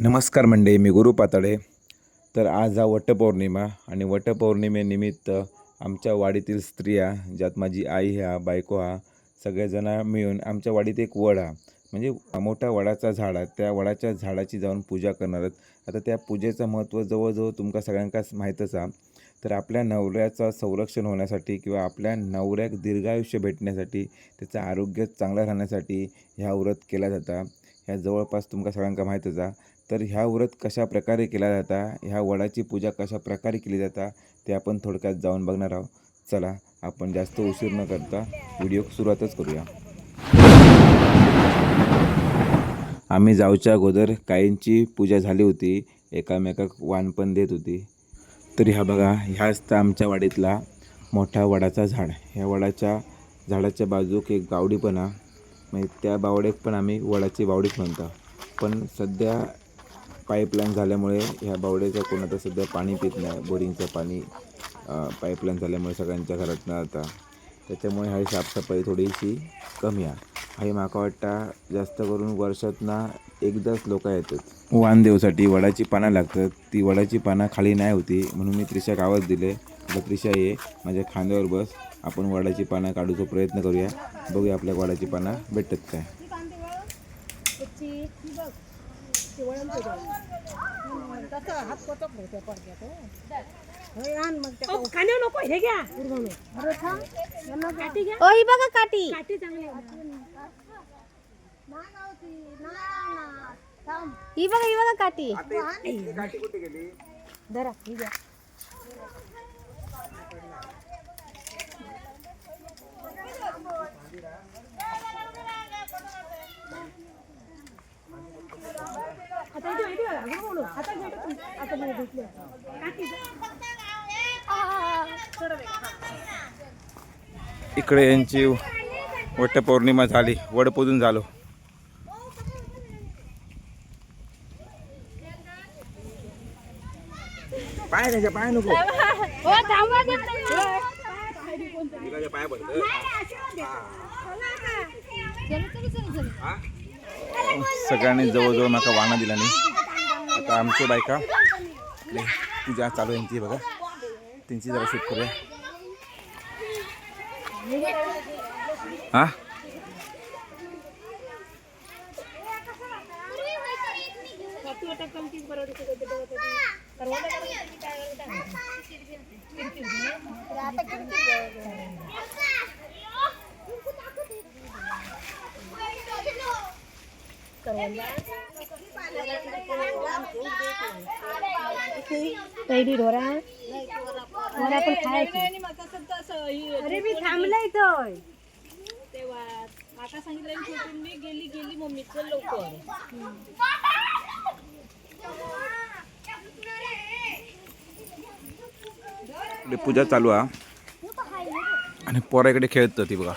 नमस्कार मंडळी मी गुरु पातळे तर आज हा वटपौर्णिमा आणि वटपौर्णिमेनिमित्त आमच्या वाडीतील स्त्रिया ज्यात माझी आई हा बायको हा सगळेजण मिळून आमच्या वाडीत एक वड हा. म्हणजे मोठा वडाचा झाड आहे. त्या वडाच्या झाडाची जाऊन पूजा करणार आहेत. आता त्या पूजेचं महत्त्व जवळजवळ तुमका सगळ्यांकाच माहीतच हा. तर आपल्या नवऱ्याचं संरक्षण होण्यासाठी किंवा आपल्या नवऱ्याक दीर्घायुष्य भेटण्यासाठी त्याचं आरोग्य चांगलं राहण्यासाठी ह्या व्रत केला जाता. ह्या जवळपास तुमका सगळ्यांका माहीतच आहे तर ह्या व्रत कशा प्रकारे केला जाता? ह्या वडाची पूजा कशा प्रकारे केली जाता? ते आपण थोडक्यात जाऊन बघणार आहोत. चला आपण जास्त उशीर न करता व्हिडिओ सुरुवातच करूया. आम्ही जाऊच्या अगोदर काहींची पूजा झाली होती. एकामेकाक वाण पण देत होती. तरी ह्या बघा ह्याच तर आमच्या वाडीतला मोठा वडाचा झाड. ह्या वडाच्या झाडाच्या बाजूक एक बावडी पण हा. म्हणजे त्या बावडेक पण आम्ही वडाची बावडीच म्हणतो. पण सध्या पाईपलाईन झाल्यामुळे ह्या बावड्याचं कोणाचं सध्या पाणी पित नाही. बोरिंगचं पाणी पाईपलाईन झाल्यामुळे सगळ्यांच्या घरात न आता. त्याच्यामुळे ह्या साफसफाई थोडीशी कमी आहे. हे माका वाटता जास्त करून वर्षात ना एकदाच लोक येतात. वाण देवसाठी वडाची पानं लागतात. ती वडाची पानं खाली नाही होती म्हणून मी त्रिशाक आवाज दिले. म्हटलं त्रिशा ये माझ्या खांद्यावर बस. आपण वडाची पानं काढूचा प्रयत्न करूया. बघूया आपल्या वडाची पानं भेटतात काय. खाण्या नको हे घ्या. ही बघा काठी. काठी चांगली ही बघा ही बघा काठी. धरा ही घ्या आता इथे माहिती आहे का? बोलू. आता घे टाकून. आता मी घेतले. काठी घ्या. इकडे यांची वटपौर्णिमा झाली. वडपूजून झालो. पाय त्याच्या पाय नको. हो. पाय. सगळ्यांनी जवळजवळ माका वाणा दिला नाही. आता आमच्या बायका ले, पूजा चालू आहे यांची बघा. त्यांची जरा शूट करूया. हा? तू कैरी ढोरा. ढोरा पण खायची. अरे मी थांबलंय इथं. तेव्हा माका सांगितलं छोटून मी गेली गेली मम्मी चल लवकर पूजा चालू आहे आणि पोरा इकडे खेळत ती बघा.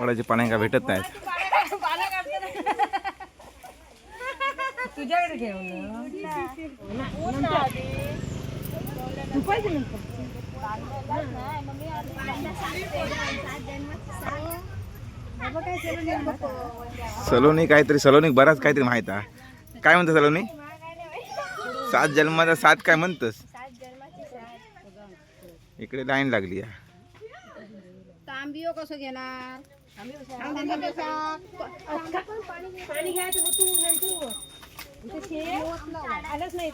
वडाची पाण्या का भेटत नाहीत. तुझ्याकडे घेऊन सलोनी काहीतरी सलोनी बराच काहीतरी माहीत आहे. काय म्हणतं सलोनी? सात जन्माचा सात काय म्हणतस? इकडे लाईन लागली आहे. तांबियो कसं घेणार? नाही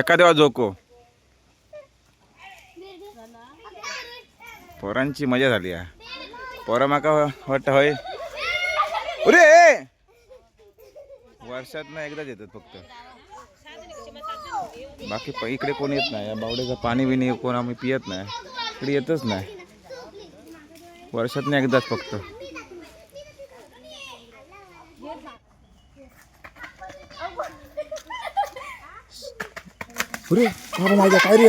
एका देवा जोको पोरांची मजा झाली आहे पोरं माका वाटतं होय. अरे वर्षात ना एकदाच येतात फक्त. बाकी प- इकडे कोण येत नाही या बावड्याचं पाणी बिणी कोण आम्ही पियत नाही. इकडे येतच नाही. वर्षात एकदाच फक्त. अरे माझ्या काय रे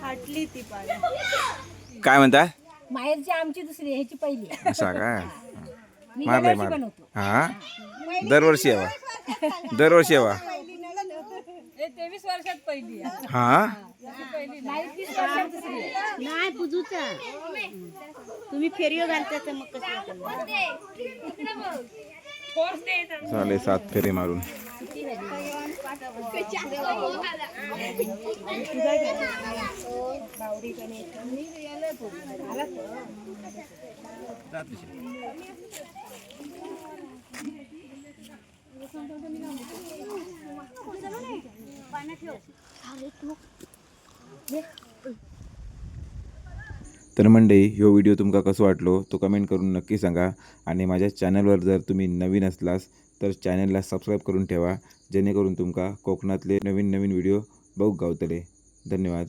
फाटली ती पाणी काय म्हणता? माहेरची आमची दुसरी ह्याची पहिली. असा मी मारलंय मार हा? दरवर्षी यावा. दरवर्षी यावा. तेवीस वर्षात पहिली. हा. नाही पुजूचा तुम्ही फेरीवर घालता तर मग कसं. झाले सात फेरे मारून तर मंडळी ह्यो व्हिडिओ तुमका कसो वाटलो तो कमेंट करून नक्की सांगा. आणि माझ्या चॅनलवर जर तुम्ही नवीन असलास तर चॅनलला सबस्क्राईब करून ठेवा जेणेकरून तुमका कोकणातले नवीन नवीन व्हिडिओ बघू गावतले. धन्यवाद.